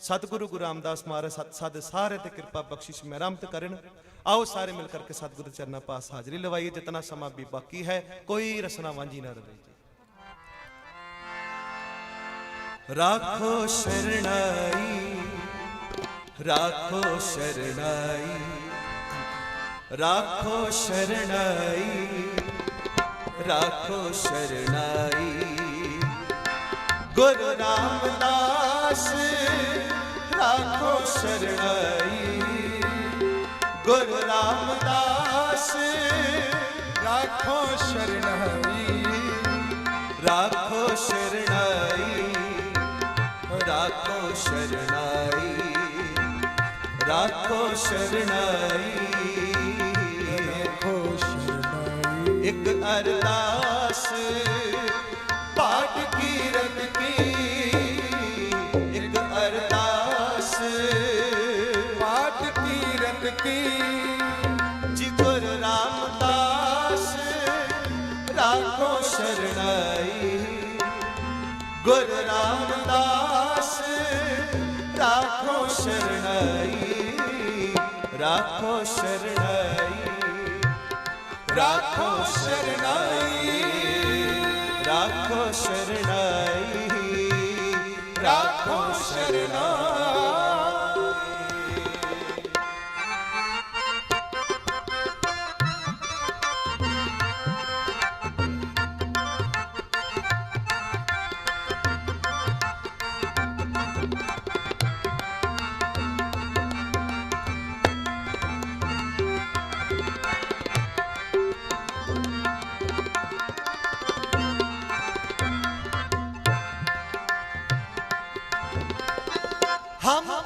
ਸਤਿਗੁਰੂ ਗੁਰੂ ਰਾਮਦਾਸ ਮਹਾਰਾਜ, ਸਤ ਸਦ ਸਾਰੇ ਤੇ ਕਿਰਪਾ ਬਖਸ਼ਿਸ਼ ਮਿਹਰਮਤ ਕਰਨ। ਆਓ ਸਾਰੇ ਮਿਲ ਕਰਕੇ ਸਤਿਗੁਰੂ ਚਰਨਾਂ ਪਾਸ ਹਾਜ਼ਰੀ ਲਵਾਈਏ, ਜਿਤਨਾ ਸਮਾਂ ਵੀ ਬਾਕੀ ਹੈ, ਕੋਈ ਰਸਨਾ ਵਾਂਝੀ ਨਾ ਰਵੇ ਰਾਖੋ ਸ਼ਰਣਾਈ ਰਾਖੋ ਸ਼ਰਣਾਈ ਰਾਖੋ ਸ਼ਰਣਾਈ ਰਾਖੋ ਸ਼ਰਣਾਈ ਗੁਰੂ ਰਾਮਦਾਸ ਰਾਖੋ ਸ਼ਰਣਾਈ। ਗੁਰੂ ਰਾਮਦਾਸ ਰਾਖੋ ਸ਼ਰਣਾਈ। ਰਾਖੋ ਸ਼ਰਣਾਈ ਰਾਖੋ ਸ਼ਰਣਾਈ। ਰਾਖੋ ਸ਼ਰਣਾਈ। ਰਾਖੋ ਸ਼ਰਣਾਈ। ਇੱਕ ਅਰਦਾਸ ਰਾਖੋ ਸ਼ਰਣਾਈ। ਗੁਰ ਰਾਮਦਾਸ ਰਾਖੋ ਸ਼ਰਣਾਈ ਰਾਖੋ ਸ਼ਰਣਾਈ ਰਾਖੋ ਸ਼ਰਣਾਈ ਰਾਖੋ ਸ਼ਰਣਾਈ ਰਾਖੋ ਸ਼ਰਣਾਈ।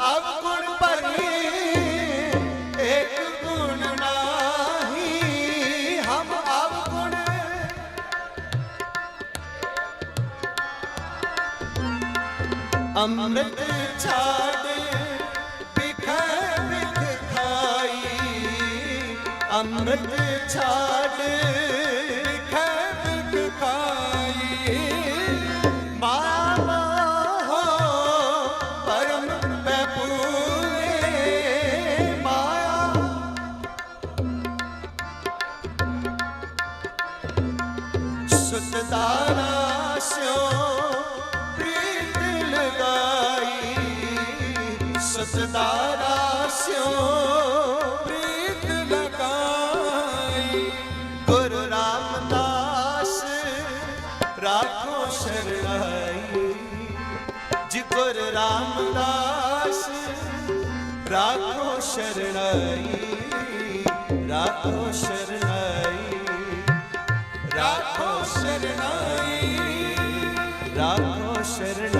ਅਵਗੁਣ ਭਰੀ ਇੱਕ ਗੁਣ ਨਾਹੀ। ਹਮ ਅੰਮ੍ਰਿਤ ਛਾੜ ਬਿਖੈ ਅੰਮ੍ਰਿਤ ਛਾੜ ਸਤਾਰਾ ਸਿਓ ਪ੍ਰੀਤ ਲਗਾਈ। ਸਤਾਰਾ ਸਿਓ ਰਾਮਦਾਸ ਰਾਖੋ ਸ਼ਰਣਾਈ ਰਾਖੋ ਸ਼ਰਣਾਈ ਰਾਖੋ ਸ਼ਰਣਾਈ ਰਾਖੋ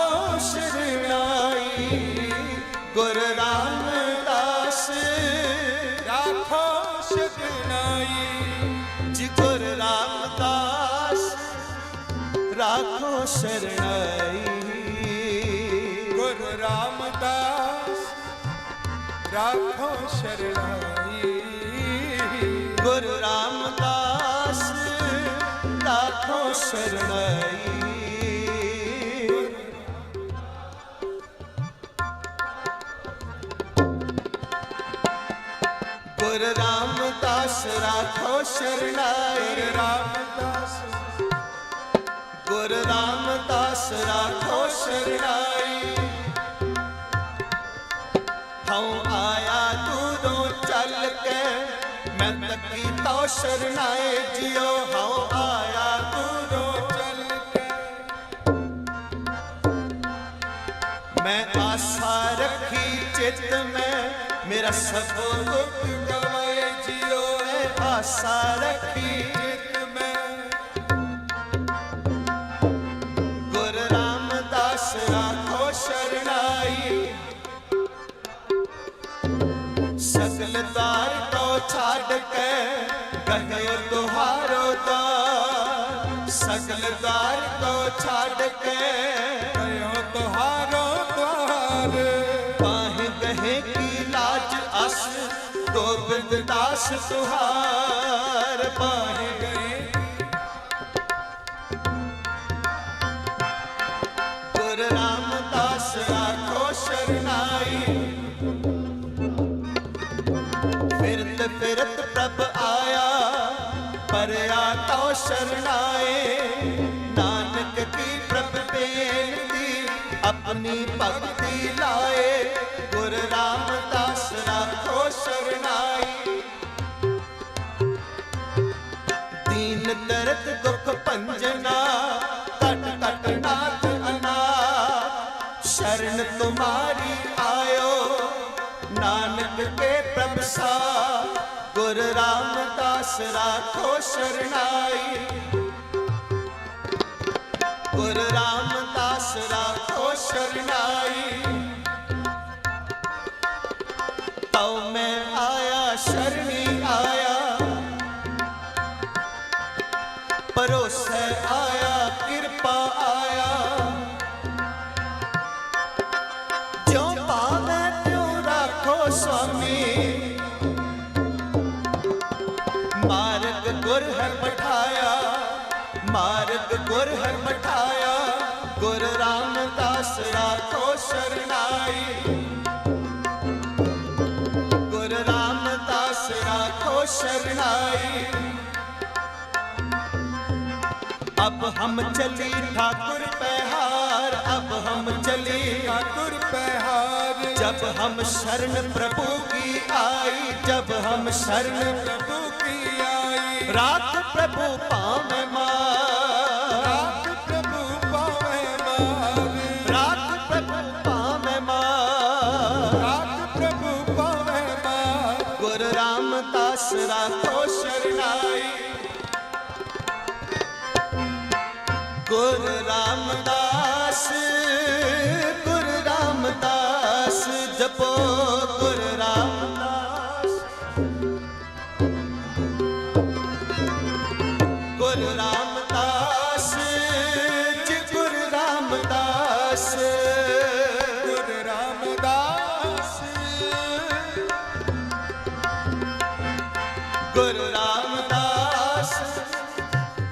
ਰਾਖੋ ਸ਼ਰਣਾਈ ਜੀ ਗੁਰ ਰਾਮਦਾਸ ਰਾਖੋ ਸ਼ਰਣਾਈ ਗੁਰੂ ਰਾਮਦਾਸ ਰਾਖੋ ਸ਼ਰਣਾਈ ਗੁਰੂ ਰਾਮਦਾਸ ਰਾਖੋ ਸ਼ਰਣਾਈ ਗੁਰ ਰਾਮਦਾਸ ਰਾਖੋ ਸ਼ਰਨਾਈ ਗੁਰ ਰਾਮਦਾਸ ਗੁਰ ਰਾਮਦਾਸ ਰਾਖੋ ਸ਼ਰਨਾਈ ਹਉ ਆਇਆ ਦੂਰੋਂ ਚੱਲ ਕੇ ਮੈਂ ਤੱਕੀ ਤੋ ਸ਼ਰਨਾਏ ਜਿਉ। ਹਉ ਆਇਆ ਦੂਰੋਂ ਚੱਲ ਕੇ। ਮੈਂ ਆਸਾ ਰੱਖੀ ਚਿੱਤ ਮੈਂ ਮੇਰਾ ਸਭ ਦੁੱਖ ਗਵਾਏ ਜਿਉ ਮੈਂ ਆਸਾ ਰੱਖੀ ਜਿਤ ਮੈਂ ਗੁਰ ਰਾਮਦਾਸ ਰਾਖੋ ਸ਼ਰਨਾਈ ਸਗਲ ਦਾਰ ਤੋਂ ਛੱਡ ਕੇ ਕਹੇ ਤੁਹਾਰੋ ਦਾਰ ਸਗਲ ਦਾਰ ਤੋਂ ਛੱਡ ਕੇ ਕਯੋ ਤੁਹਾਰੋ ਦਵਾਰ ਪਾਹ ਗਹੇ ਕੀ ਲਾਜ ਅਸ ਗੋਬਿੰਦ ਦਾਸ ਤੁਹਾਰ ਪਾਹ ਗਏ। ਗੁਰ ਰਾਮਦਾਸ ਰਾਖੋ ਸ਼ਰਨਾਈ। ਫਿਰਤ ਫਿਰਤ ਪ੍ਰਭ ਆਇਆ ਪਰਿਆ ਤੋ ਸ਼ਰਨਾਏ। ਨਾਨਕ ਕੀ ਪ੍ਰਭ ਬੇਨਤੀ, ਆਪਣੀ ਭਗਤੀ ਲਾਏ। ਦੀਨ ਦਰਦ ਦੁਖ ਭੰਜਨਾ ਕਟ ਕਟ ਨਾਥ ਅਨਾਥ ਸ਼ਰਨ ਤੁਮਾਰੀ ਆਇਓ, ਨਾਨਕ ਕੇ ਪ੍ਰਭ ਸਾ। ਗੁਰ ਰਾਮਦਾਸ ਰਾਖੋ ਸ਼ਰਨਾਈ ਰਾਮਦਾਸ ਰਾਖੋ ਸ਼ਰਨਾਈ ਗੁਰ ਰਾਮਦਾਸ ਰਾਖੋ ਸ਼ਰਨਾਈ अब हम चली ठाकुर पहार अब हम चली ठाकुर पहार जब हम शरण प्रभु की आई जब हम शरण प्रभु की आई राख प्रभु पाव मार ਦਾਸਰਾ ਕੋ ਸ਼ਰਨਾਈ ਗੁਰ ਰਾਮਦਾਸ ਗੁਰ ਰਾਮਦਾਸ ਜਪੋ ਗੁਰ ਰਾਮਦਾਸ